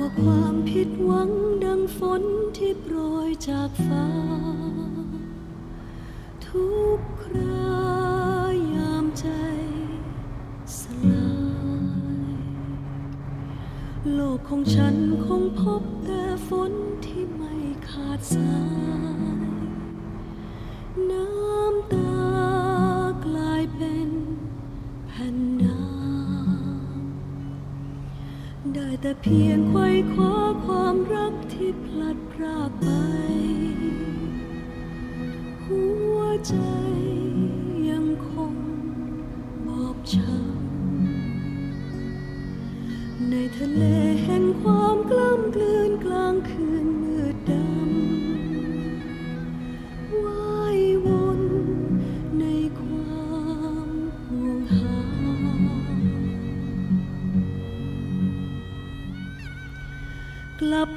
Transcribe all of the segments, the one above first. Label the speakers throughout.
Speaker 1: ว่าความผิดหวังดังฝนที่โปรยจากฟ้า ทุกครายามใจสลาย โลกของฉันคงพบแต่ฝนที่ไม่ขาดสาย แต่เพียงไขว้คว้าความรักที่พลัดพรากไป หัวใจ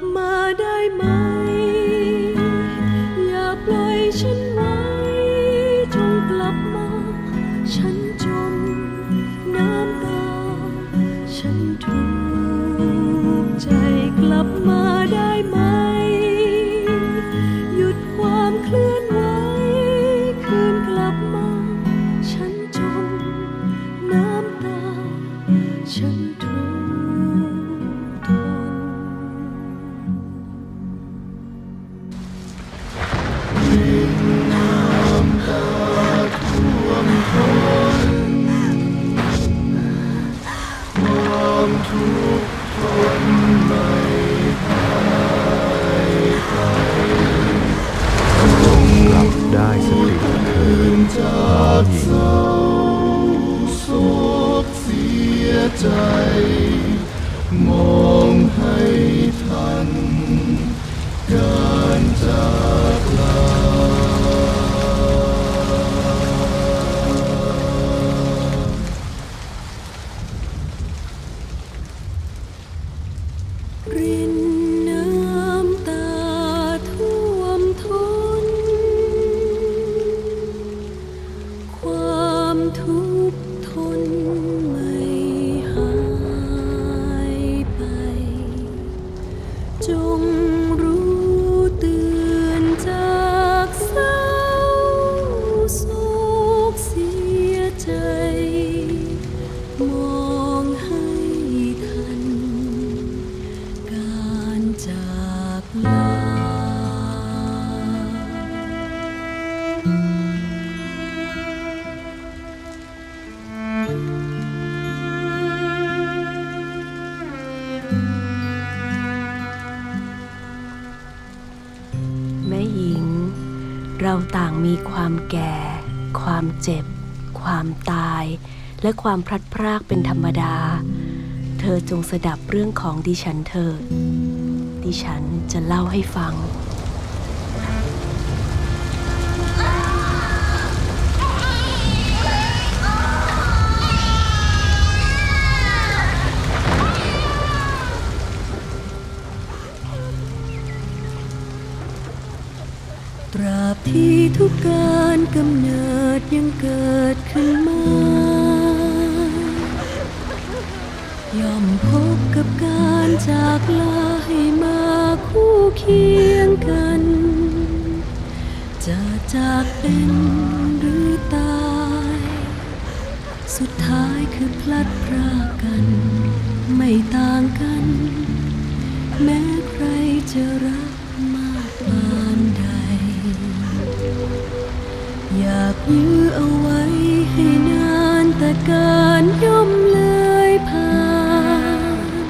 Speaker 1: ก
Speaker 2: ริ
Speaker 1: ความ
Speaker 3: แก่ ความเจ็บ ความตาย และความพลัดพรากเป็นธรรมดา เธอจงสดับเรื่องของดิฉันเถิดดิฉันจะเล่าให้ฟัง
Speaker 1: ตราบที่ทุกการกำเนิดยังเกิดขึ้นมา ย่อมพบกับการจากลาให้มาคู่เคียงกัน จะจากเป็นหรือตาย สุดท้ายคือพลัดพรากกัน ไม่ต่างกัน แม้ใครจะรักมาก ยื้อเอาไว้ให้นานแต่การย่อมเลยผ่าน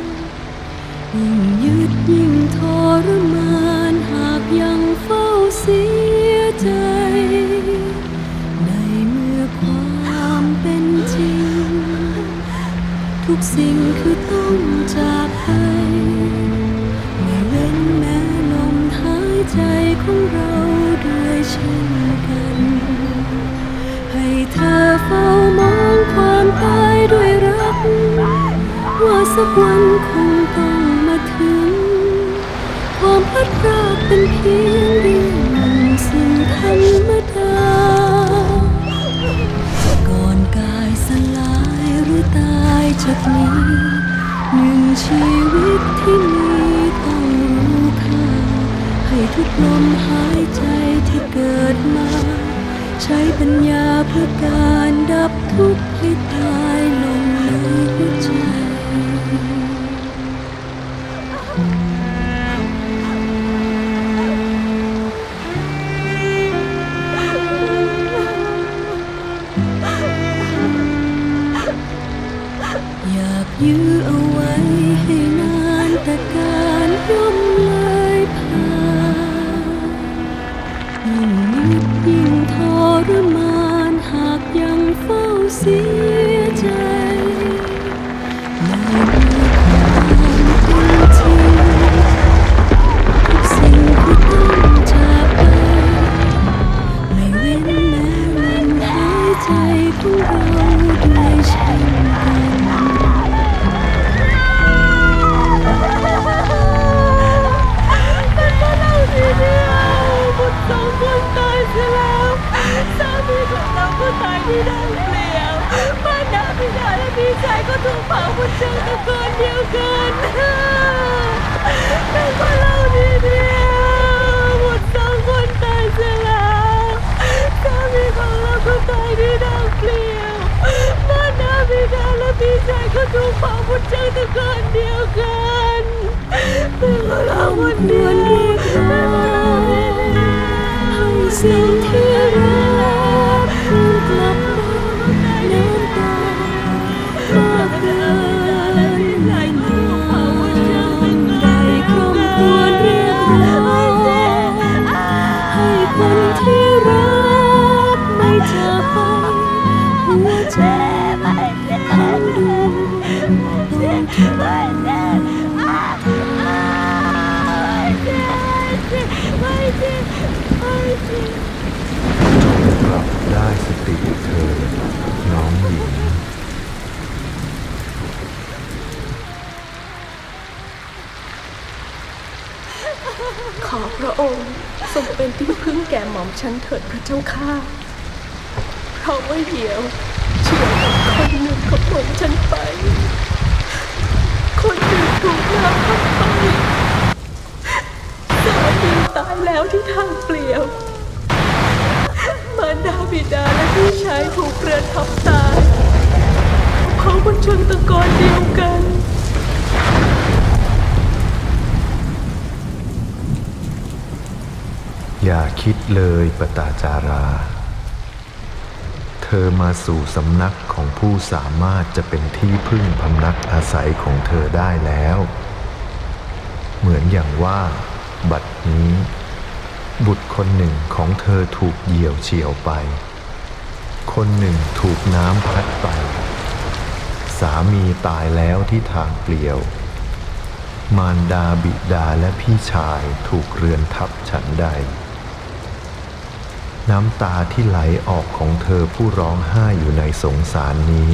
Speaker 1: ยิ่งยึดยิ่งทรมานหากยังเฝ้าเสียใจ ในเมื่อความเป็นจริง ทุกสิ่งคือต้องจากไปไม่เว้นแม้ลมหายใจของเรา ด้เช่นกัน ให้เธอเฝ้ามองความตายด้วยรัก ว่าสักวันคงต้องมาถึง ความพัดพรากเป็นเพียงเรื่องหนึ่งซึ่งธรรมดา ก่อนกายสลายหรือตายจากนี้ หนึ่งชีวิตที่มี้วยทุกลมหายใจที่เกิดมา ใช้ปัญญาเพื่อการดับทุกข์ให้ตายลงในหัวใจ
Speaker 4: ถูกเผาบนเชิงตะกอนเดียวกันเป็นเล่าวันเดียว
Speaker 1: เรียกร้องให้สิ่งที่รักกลับ ระ
Speaker 3: องค์ทรงเป็นที่พึ่งแก่หม่อมฉันเถิดพระเจ้าข้าเพราะว่าเหี่ยวเฉียวกับคนหนึ่งของหม่อมฉันไป คนหนึ่งถูกน้ำพัดไปสามีตายแล้วที่ทางเปลี่ยว มารดาบิดาและพี่ชายถูกเรือทับตายเพราบนชิงตะกอนเดียวกัน
Speaker 5: อย่าคิดเลยปตาจารา เธอมาสู่สำนักของผู้สามารถจะเป็นที่พึ่งพำนักอาศัยของเธอได้แล้ว เหมือนอย่างว่า บัดนี้ บุตรคนหนึ่งของเธอถูกเหยี่ยวเฉียวไป คนหนึ่งถูกน้ำพัดไป สามีตายแล้วที่ทางเปลี่ยวมารดาบิดาและพี่ชายถูกเรือนทับฉันใด น้ำตาที่ไหลออกของเธอผู้ร้องไห้อยู่ในสงสารนี้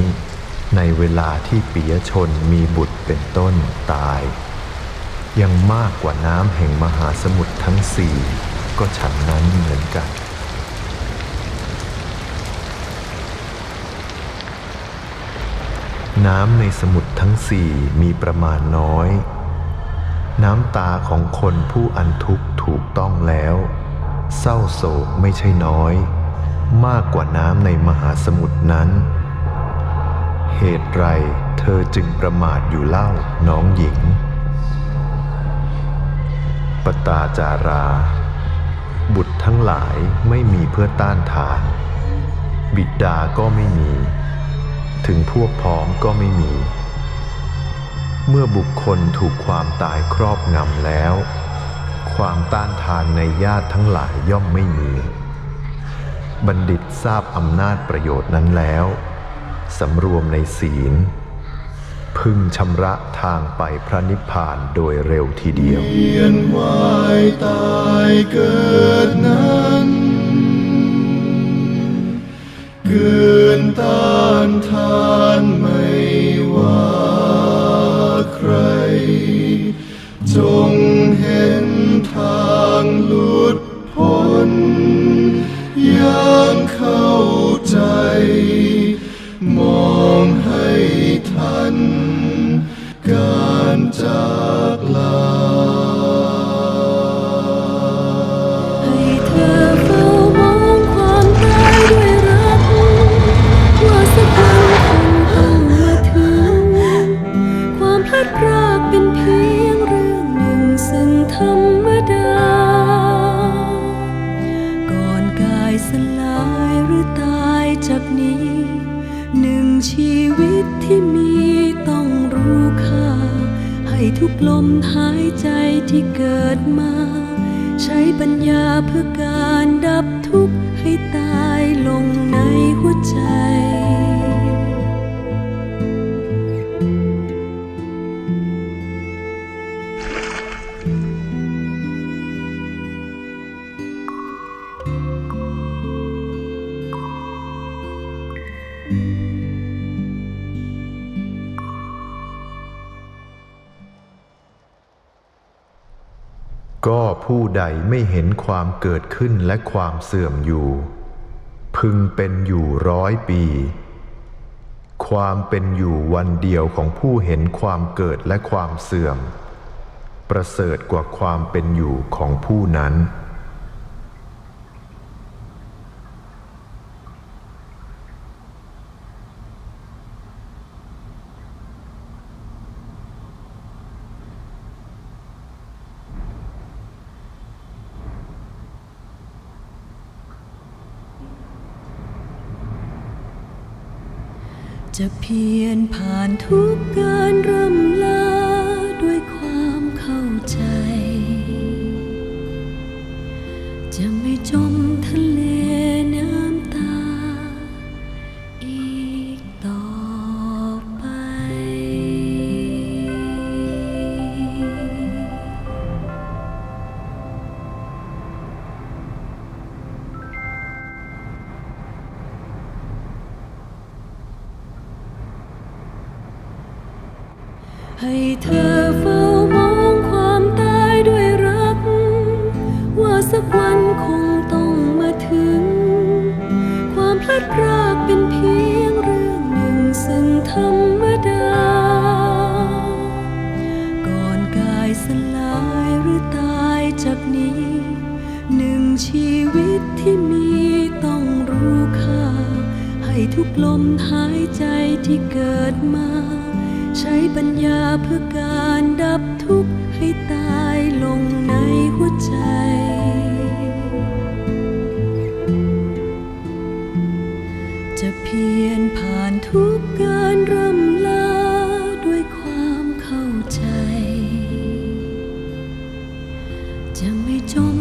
Speaker 5: ในเวลาที่ปิยชนมีบุตรเป็นต้นตาย ยังมากกว่าน้ำแห่งมหาสมุทรทั้งสี่ก็ฉันนั้นเหมือนกันน้ำในสมุทรทั้งสี่มีประมาณน้อย น้ำตาของคนผู้อันทุกข์ถูกต้องแล้ว เศร้าโศกไม่ใช่น้อย มากกว่าน้ำในมหาสมุทรนั้น เหตุไรเธอจึงประมาทอยู่เล่าน้องหญิง ปตาจารา บุตรทั้งหลายไม่มีเพื่อต้านทาน บิดาก็ไม่มี ถึงพวกพ้องก็ไม่มี เมื่อบุคคลถูกความตายครอบงำแล้ว ความต้านทานในญาติทั้งหลายย่อมไม่มี บัณฑิตทราบอำนาจประโยชน์นั้นแล้วสำรวมในศีล พึงชำระทางไปพระนิพพานโดยเร็วทีเดียว
Speaker 2: เวียนวายตายเกิดนั้นเกินต้านทานไม่ว่าใคร จงเห็นางหลุดพ้นอย่างเข้าใจ มองให้ทัน การจาก ล
Speaker 1: มหายใจที่เกิดมา ใช้ปัญญาเพื่อการดับทุกข์ให้ตายลงในหัวใจ
Speaker 5: ใดไม่เห็นความเกิดขึ้นและความเสื่อมอยู่ พึงเป็นอยู่ร้อยปี ความเป็นอยู่วันเดียวของผู้เห็นความเกิดและความเสื่อม ประเสริฐกว่าความเป็นอยู่ของผู้นั้น
Speaker 1: จะเพียนผ่านทุกการร่ำลา ให้เธอเฝ้ามองความตายด้วยรัก ว่าสักวันคงต้องมาถึง ความพลัดพรากเป็นเพียงเรื่องหนึ่งซึ่งธรรมดา ก่อนกายสลายหรือตายจากนี้ หนึ่งชีวิตที่มีต้องรู้ค่า ให้ทุกลมหายใจที่เกิดมา ใช้ปัญญาเพื่อการดับทุกข์ให้ตายลงในหัวใจ จะเพียรผ่านทุกการรำลาด้วยความเข้าใจ จะไม่จม